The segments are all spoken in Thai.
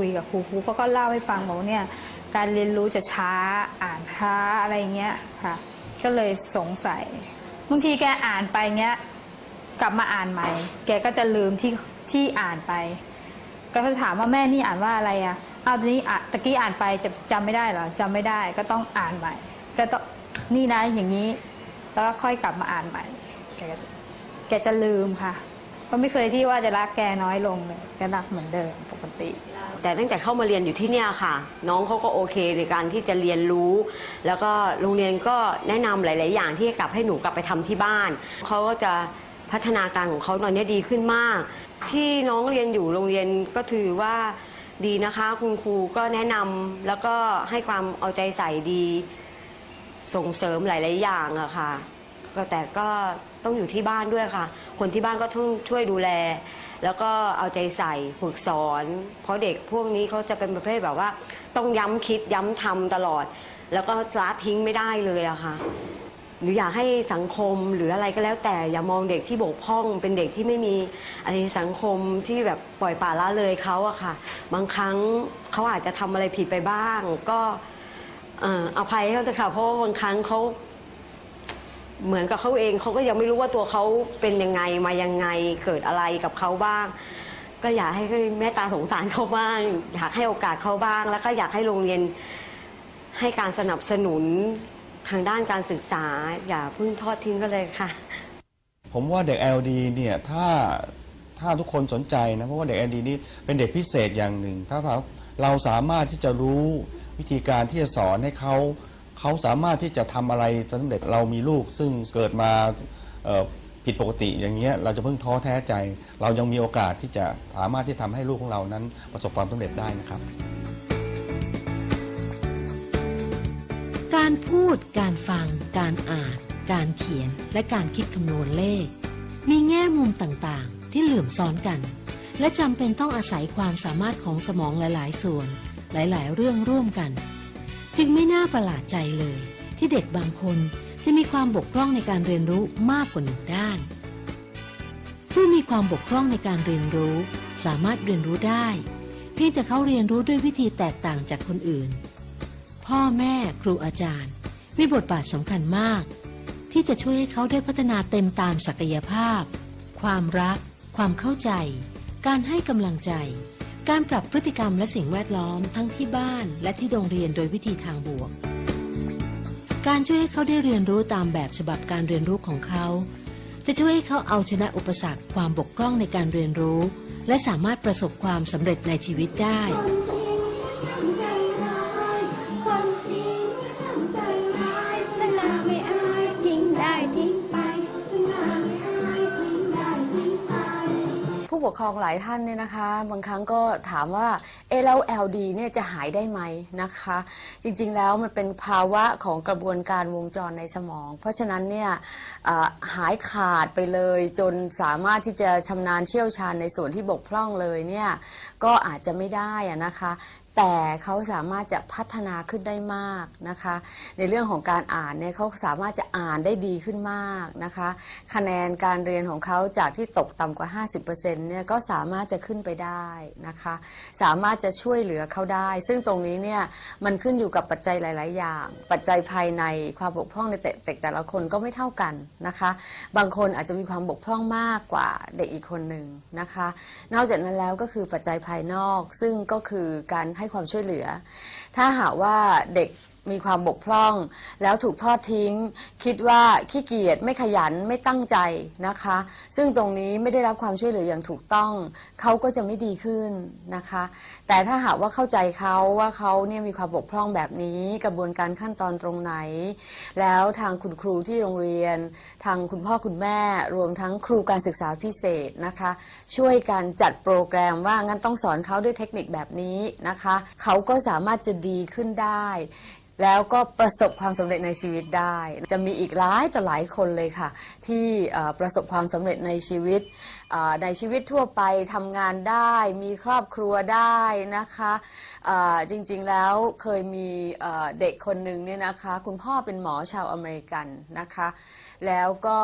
คุยกับครูครูเขาก็เล่าให้ฟังบอกเนี่ยการเรียนรู้จะช้าอ่านช้าอะไรเงี้ยค่ะ ก็เลยสงสัยบางทีแกอ่านไปเงี้ยกลับมาอ่านใหม่ แกก็จะลืมที่ที่อ่านไป ก็จะถามว่าแม่นี่อ่านว่าอะไรอะเอาตอนนี้อะตะกี้อ่านไปจะจำไม่ได้เหรอจำไม่ได้ก็ต้องอ่านใหม่ ก็ต้องนี่นะอย่างนี้ แล้วก็ค่อยกลับมาอ่านใหม่แกก็แกจะลืมค่ะ ก็ไม่เคยที่ว่าจะรักแกน้อยลงเลยแกรักเหมือนเดิมปกติ แต่ตั้งแต่เข้ามาเรียนอยู่ที่เนี่ยค่ะ น้องเขาก็โอเคในการที่จะเรียนรู้ แล้วก็โรงเรียนก็แนะนำหลาย ๆ อย่างที่กลับให้หนูกลับไปทำที่บ้านเขาก็จะพัฒนาการของเขาตอนนี้ดีขึ้นมาก ที่น้องเรียนอยู่โรงเรียนก็ถือว่าดีนะคะ คุณครูก็แนะนำแล้วก็ให้ความเอาใจใส่ดี ส่งเสริมหลาย ๆ อย่างอะค่ะ ก็แต่ก็ต้องอยู่ที่บ้านด้วยค่ะ คนที่บ้านก็ต้องช่วยดูแล แล้วก็เอาใจใส่ฝึกสอน เพราะเด็กพวกนี้เขาจะเป็นประเภทแบบว่า ต้องย้ำคิดย้ำทำตลอด แล้วก็ละทิ้งไม่ได้เลยอะค่ะหรืออยากให้สังคมหรืออะไรก็แล้ว แต่อย่ามองเด็กที่บกพร่อง เป็นเด็กที่ไม่มีอะไรสังคมที่แบบปล่อยปละละเลยเขาอะค่ะ บางครั้งเขาอาจจะทำอะไรผิดไปบ้าง ก็เอ่ออภัยให้เขาเถอะค่ะเพราะว่าบางครั้งเขา เหมือนกับเขาเองเขาก็ยังไม่รู้ว่าตัวเขาเป็นยังไงมายังไงเกิดอะไรกับเขาบ้าง ก็อยากให้แม่ตาสงสารเขาบ้าง อยากให้โอกาสเขาบ้าง แล้วก็อยากให้โรงเรียนให้การสนับสนุนทางด้านการศึกษา อย่าเพิ่งทอดทิ้งกันเลยค่ะ ผมว่าเด็ก LD เนี่ยถ้าถ้าทุกคนสนใจนะเพราะว่าเด็ก LD นี่เป็นเด็กพิเศษอย่างหนึ่ง ถ้าเราสามารถที่จะรู้วิธีการที่จะสอนให้เขา เขาสามารถที่จะทำอะไรตอนเด็กเรามีลูก ซึ่งเกิดมาผิดปกติอย่างเงี้ยเราจะเพิ่งท้อแท้ใจ เรายังมีโอกาสที่จะสามารถที่ทำให้ลูกของเรานั้นประสบความสำเร็จได้นะครับ การพูด การฟัง การอ่าน การเขียน และการคิดคำนวณเลข มีแง่มุมต่างๆ ที่เหลื่อมซ้อนกัน และจำเป็นต้องอาศัยความสามารถของสมองหลาย ๆ ส่วน หลาย ๆ เรื่องร่วมกัน จึงไม่น่าประหลาดใจเลย ที่เด็กบางคนจะมีความบกพร่องในการเรียนรู้มากกว่าหนึ่งด้าน ผู้มีความบกพร่องในการเรียนรู้ สามารถเรียนรู้ได้ เพียงแต่เขาเรียนรู้ด้วยวิธีแตกต่างจากคนอื่น พ่อแม่ครูอาจารย์ มีบทบาทสำคัญมาก ที่จะช่วยให้เขาได้พัฒนาเต็มตามศักยภาพ ความรัก ความเข้าใจ การให้กำลังใจ การปรับพฤติกรรมและสิ่งแวดล้อมทั้งที่บ้านและที่โรงเรียนโดยวิธีทางบวก การช่วยให้เขาได้เรียนรู้ตามแบบฉบับการเรียนรู้ของเขา จะช่วยให้เขาเอาชนะอุปสรรคความบกพร่องในการเรียนรู้ และสามารถประสบความสำเร็จในชีวิตได้ ผู้ปกครองหลายท่านเนี่ยนะคะ บางครั้งก็ถามว่าเอแล้ว LD เนี่ยจะหายได้ไหมนะคะ จริงๆแล้วมันเป็นภาวะของกระบวนการวงจรในสมอง เพราะฉะนั้นเนี่ยหายขาดไปเลยจนสามารถที่จะชำนาญเชี่ยวชาญในส่วนที่บกพร่องเลยเนี่ยก็อาจจะไม่ได้นะคะ แต่เขาสามารถจะพัฒนาขึ้นได้มากนะคะ ในเรื่องของการอ่านเนี่ยเขาสามารถจะอ่านได้ดีขึ้นมากนะคะ คะแนนการเรียนของเขาจากที่ตกต่ำกว่า 50%เนี่ยก็สามารถจะขึ้นไปได้นะคะ สามารถจะช่วยเหลือเขาได้ ซึ่งตรงนี้เนี่ยมันขึ้นอยู่กับปัจจัยหลาย ๆ อย่าง ปัจจัยภายในความบกพร่องในแต่เด็กแต่ละคนก็ไม่เท่ากันนะคะ บางคนอาจจะมีความบกพร่องมากกว่าเด็กอีกคนหนึ่งนะคะ นอกจากนั้นแล้วก็คือปัจจัยภายนอกซึ่งก็คือการให้ความช่วยเหลือ ถ้าหากว่าเด็ก มีความบกพร่อง แล้วถูกทอดทิ้ง คิดว่าขี้เกียจไม่ขยันไม่ตั้งใจนะคะ ซึ่งตรงนี้ไม่ได้รับความช่วยเหลืออย่างถูกต้องเขาก็จะไม่ดีขึ้นนะคะ แต่ถ้าหากว่าเข้าใจเขาว่าเขาเนี่ยมีความบกพร่องแบบนี้กระบวนการขั้นตอนตรงไหน แล้วทางคุณครูที่โรงเรียน ทางคุณพ่อคุณแม่ รวมทั้งครูการศึกษาพิเศษนะคะ ช่วยกันจัดโปรแกรมว่างั้นต้องสอนเขาด้วยเทคนิคแบบนี้นะคะเขาก็สามารถจะดีขึ้นได้แล้วก็ประสบความสำเร็จในชีวิตได้ จะมีอีกหลายต่อหลายคนเลยค่ะ ที่ประสบความสำเร็จในชีวิตในชีวิตทั่วไปทำงานได้มีครอบครัวได้นะคะจริงๆแล้วเคยมีเด็กคนหนึ่งเนี่ยนะคะ คุณพ่อเป็นหมอชาวอเมริกันนะคะ แล้วก็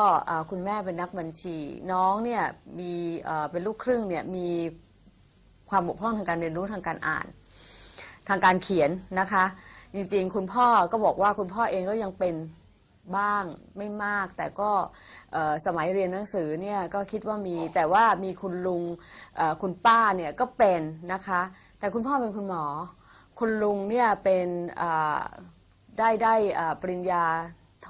คุณแม่เป็นนักบัญชี น้องเนี่ยมีเป็นลูกครึ่งเนี่ยมีความบกพร่องทางการเรียนรู้ทางการอ่าน ทางการเขียนนะคะ จริงๆ คุณพ่อก็บอกว่าคุณพ่อเองก็ยังเป็นบ้างไม่มาก แต่ก็สมัยเรียนหนังสือเนี่ยก็คิดว่ามีแต่ว่ามีคุณลุงคุณป้าเนี่ยก็เป็นนะคะ แต่คุณพ่อเป็นคุณหมอ คุณลุงเนี่ยเป็นได้ได้ปริญญาโท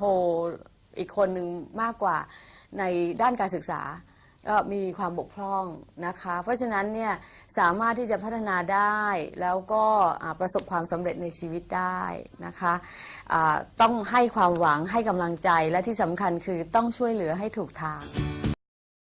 อีกคนหนึ่งมากกว่าในด้านการศึกษา ก็มีความบกพร่องนะคะ เพราะฉะนั้นเนี่ยสามารถที่จะพัฒนาได้แล้วก็ประสบความสำเร็จในชีวิตได้นะคะะต้องให้ความหวังให้กำลังใจและที่สำคัญคือต้องช่วยเหลือให้ถูกทาง